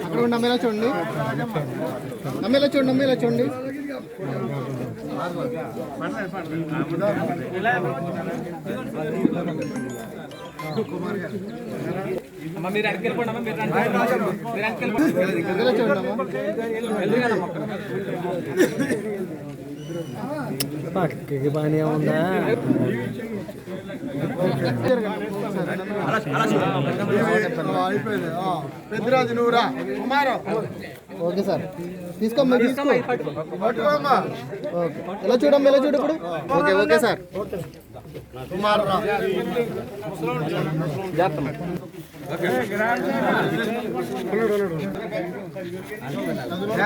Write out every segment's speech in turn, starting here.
అక్కడ ఉన్న అమ్మేలా చూడండి అమ్మేలా చూడండి అమ్మేలా చూడండి మీరు అడిగి వెళ్ళిపోండి అమ్మ మీరు పక్కకి పని ఉందా పెద్దరాజు నువ్వురా ఓకే సార్. తీసుకోమ్మా తీసుకో. ఓకే. ఎలా చూడమ్మా ఎలా చూడు ఇప్పుడు? Okay okay sir.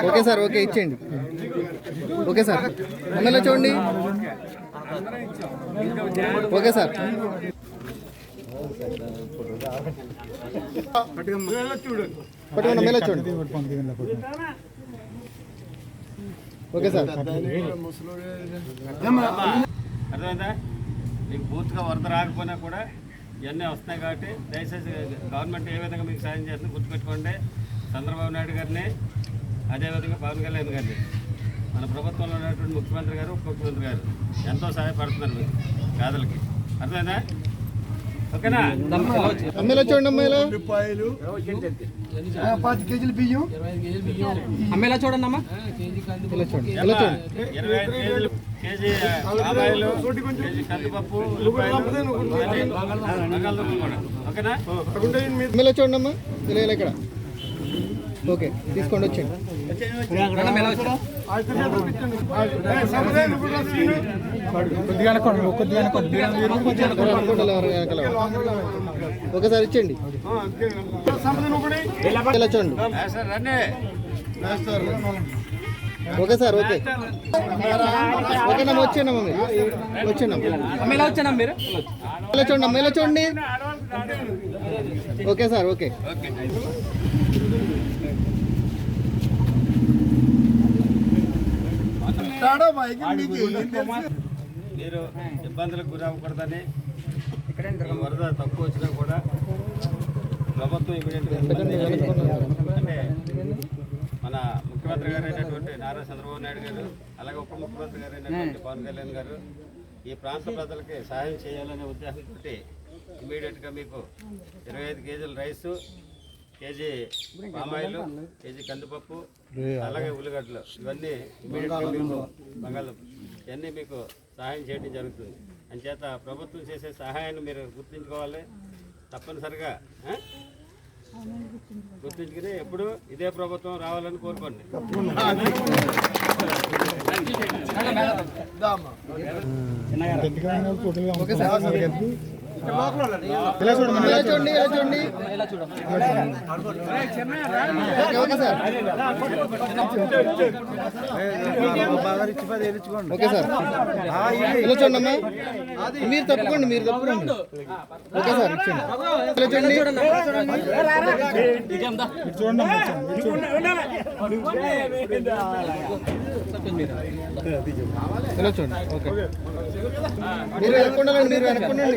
Okay sir okay ఇచ్చేయండి. ఓకే సార్ అమ్మేలా చూడండి. Okay sir. పట్టుకోండి అమ్మేలా చూడండి. Okay sir. అర్థమైందా? మీకు పూర్తిగా వరద రాకపోయినా కూడా ఇవన్నీ వస్తున్నాయి కాబట్టి దయచేసి గవర్నమెంట్ ఏ విధంగా మీకు సాయం చేస్తుంది గుర్తుపెట్టుకోండి. చంద్రబాబు నాయుడు గారిని అదేవిధంగా పవన్ కళ్యాణ్ గారిని మన ప్రభుత్వంలో ఉన్నటువంటి ముఖ్యమంత్రి గారు ఉప ముఖ్యమంత్రి గారు ఎంతో సహాయపడుతున్నారు మీకు పేదలకి. అర్థమైందా? ఓకేనా? అమ్మేలా చూడండి అమ్మేలా అమ్మేలా చూడండి అమ్మా. ఇరవై ఐదు కేజీలు. కేజీ ఆదాయాలు కేజీ కందిపప్పు ఉల్లిపాయలు ఇవన్నీ బంగాళదుంపలు కూడా ఓకేనా? అమ్మేలా చూడండి అమ్మా. ఇలా ఇలా ఇక్కడ. ఓకే తీసుకోండి వచ్చేయండి. అమ్మ ఎలా వచ్చారు అనుకుంటా ఎవరు వెనకాల ఎవరు. ఓకే సార్ ఇచ్చేయండి ఇలా చూడండి ఆ, సార్ రండి. Okay sir okay. వచ్చేయండి అమ్మా అమ్మ. ఎలా వచ్చానమ్మా మీరు. ఇలా చూడండి అమ్మా ఇలా చూడండి. Okay sir okay. ఓకే మీరు ఇబ్బందులకు గురి అవ్వకూడదని ఈ వరద తక్కువ వచ్చినా కూడా ప్రభుత్వం అంటే మన ముఖ్యమంత్రి గారు అయినటువంటి నారా చంద్రబాబు నాయుడు గారు అలాగే ఉప ముఖ్యమంత్రి గారు అయినటువంటి పవన్ కళ్యాణ్ గారు ఈ ప్రాంత ప్రజలకి సహాయం చేయాలనే ఉద్దేశంతో ఇమీడియట్గా మీకు ఇరవై ఐదు కేజీల రైసు కేజీ పామాయిల్ కేజీ కందిపప్పు అలాగే ఉల్లిగడ్డలు. ఇవన్నీ ఇమీడియట్గా మీకు బంగాళదుంప. ఇవన్నీ మీకు సహాయం చేయడం జరుగుతుంది. అంచేత ప్రభుత్వం చేసే సహాయాన్ని మీరు గుర్తుంచుకోవాలి. తప్పనిసరిగా? గుర్తుంచుకుని ఎప్పుడు ఇదే ప్రభుత్వం రావాలని కోరుకోండి. Okay sir. ఇలా చూడండి ఇలా చూడండి ఇలా చూడండి ఓకే సార్ ఓకే సార్ ఇలా చూడండి అమ్మా మీరు తప్పుకోండి మీరు తప్పుకోండి ఓకే సార్ ఇచ్చండి ఇలా చూడండి ఇలా చూడండి ఓకే మీరు వెనక్కుండాలండి మీరు వెనక్కుండండి